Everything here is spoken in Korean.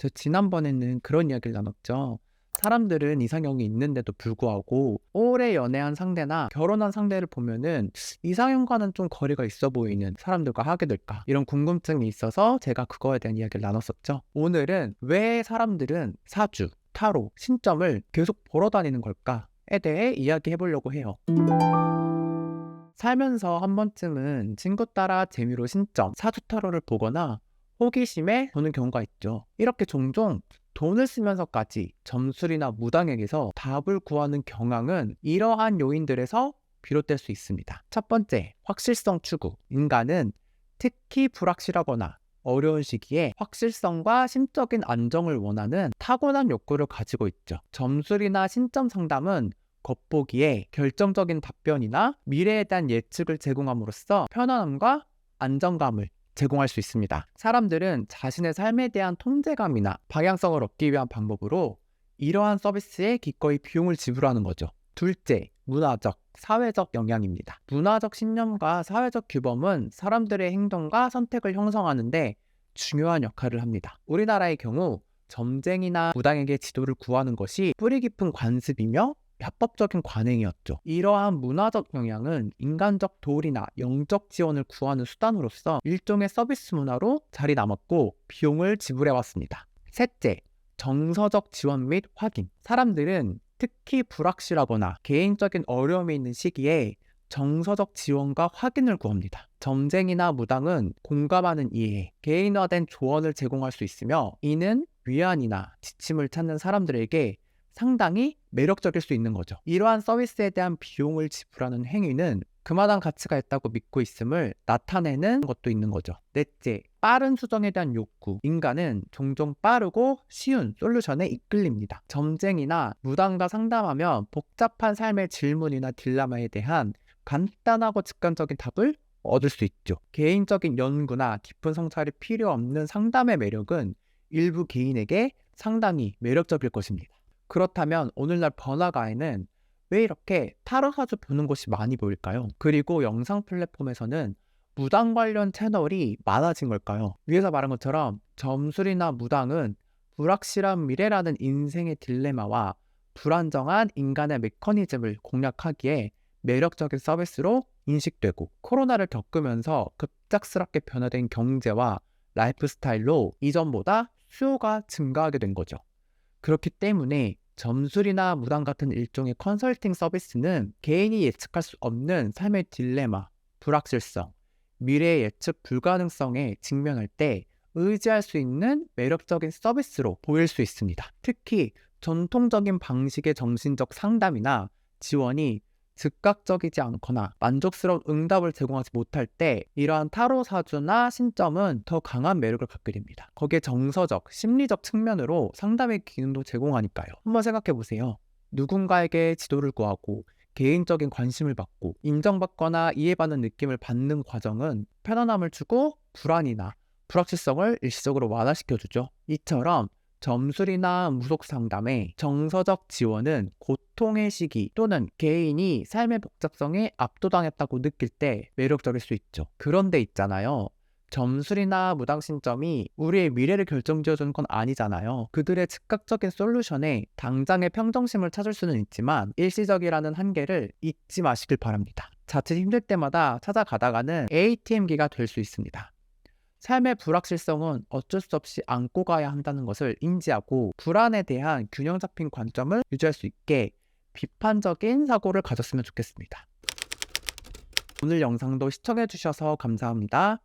저 지난번에는 그런 이야기를 나눴죠. 사람들은 이상형이 있는데도 불구하고 오래 연애한 상대나 결혼한 상대를 보면은 이상형과는 좀 거리가 있어 보이는 사람들과 하게 될까 이런 궁금증이 있어서 제가 그거에 대한 이야기를 나눴었죠. 오늘은 왜 사람들은 사주, 타로, 신점을 계속 보러 다니는 걸까에 대해 이야기해 보려고 해요. 살면서 한 번쯤은 친구 따라 재미로 신점, 사주 타로를 보거나 호기심에 보는 경우가 있죠. 이렇게 종종 돈을 쓰면서까지 점술이나 무당에게서 답을 구하는 경향은 이러한 요인들에서 비롯될 수 있습니다. 첫 번째, 확실성 추구. 인간은 특히 불확실하거나 어려운 시기에 확실성과 심적인 안정을 원하는 타고난 욕구를 가지고 있죠. 점술이나 신점 상담은 겉보기에 결정적인 답변이나 미래에 대한 예측을 제공함으로써 편안함과 안정감을 제공할 수 있습니다. 사람들은 자신의 삶에 대한 통제감이나 방향성을 얻기 위한 방법으로 이러한 서비스에 기꺼이 비용을 지불하는 거죠. 둘째, 문화적, 사회적 영향입니다. 문화적 신념과 사회적 규범은 사람들의 행동과 선택을 형성하는데 중요한 역할을 합니다. 우리나라의 경우 점쟁이나 무당에게 지도를 구하는 것이 뿌리 깊은 관습이며 합법적인 관행이었죠. 이러한 문화적 영향은 인간적 도리나 영적 지원을 구하는 수단으로서 일종의 서비스 문화로 자리 남았고 비용을 지불해 왔습니다. 셋째, 정서적 지원 및 확인. 사람들은 특히 불확실하거나 개인적인 어려움이 있는 시기에 정서적 지원과 확인을 구합니다. 점쟁이나 무당은 공감하는 이해, 개인화된 조언을 제공할 수 있으며 이는 위안이나 지침을 찾는 사람들에게 상당히 매력적일 수 있는 거죠. 이러한 서비스에 대한 비용을 지불하는 행위는 그만한 가치가 있다고 믿고 있음을 나타내는 것도 있는 거죠. 넷째, 빠른 수정에 대한 욕구. 인간은 종종 빠르고 쉬운 솔루션에 이끌립니다. 점쟁이나 무당과 상담하면 복잡한 삶의 질문이나 딜레마에 대한 간단하고 직관적인 답을 얻을 수 있죠. 개인적인 연구나 깊은 성찰이 필요 없는 상담의 매력은 일부 개인에게 상당히 매력적일 것입니다. 그렇다면 오늘날 번화가에는 왜 이렇게 타로 사주 보는 곳이 많이 보일까요? 그리고 영상 플랫폼에서는 무당 관련 채널이 많아진 걸까요? 위에서 말한 것처럼 점술이나 무당은 불확실한 미래라는 인생의 딜레마와 불안정한 인간의 메커니즘을 공략하기에 매력적인 서비스로 인식되고 코로나를 겪으면서 급작스럽게 변화된 경제와 라이프 스타일로 이전보다 수요가 증가하게 된 거죠. 그렇기 때문에 점술이나 무당 같은 일종의 컨설팅 서비스는 개인이 예측할 수 없는 삶의 딜레마, 불확실성, 미래 예측 불가능성에 직면할 때 의지할 수 있는 매력적인 서비스로 보일 수 있습니다. 특히 전통적인 방식의 정신적 상담이나 지원이 즉각적이지 않거나 만족스러운 응답을 제공하지 못할 때 이러한 타로 사주나 신점은 더 강한 매력을 갖게 됩니다. 거기에 정서적, 심리적 측면으로 상담의 기능도 제공하니까요. 한번 생각해 보세요. 누군가에게 지도를 구하고 개인적인 관심을 받고 인정받거나 이해받는 느낌을 받는 과정은 편안함을 주고 불안이나 불확실성을 일시적으로 완화시켜주죠. 이처럼 점술이나 무속 상담의 정서적 지원은 고통의 시기 또는 개인이 삶의 복잡성에 압도당했다고 느낄 때 매력적일 수 있죠. 그런데 있잖아요. 점술이나 무당신점이 우리의 미래를 결정지어주는 건 아니잖아요. 그들의 즉각적인 솔루션에 당장의 평정심을 찾을 수는 있지만 일시적이라는 한계를 잊지 마시길 바랍니다. 자칫 힘들 때마다 찾아가다가는 ATM기가 될 수 있습니다. 삶의 불확실성은 어쩔 수 없이 안고 가야 한다는 것을 인지하고 불안에 대한 균형 잡힌 관점을 유지할 수 있게 비판적인 사고를 가졌으면 좋겠습니다. 오늘 영상도 시청해주셔서 감사합니다.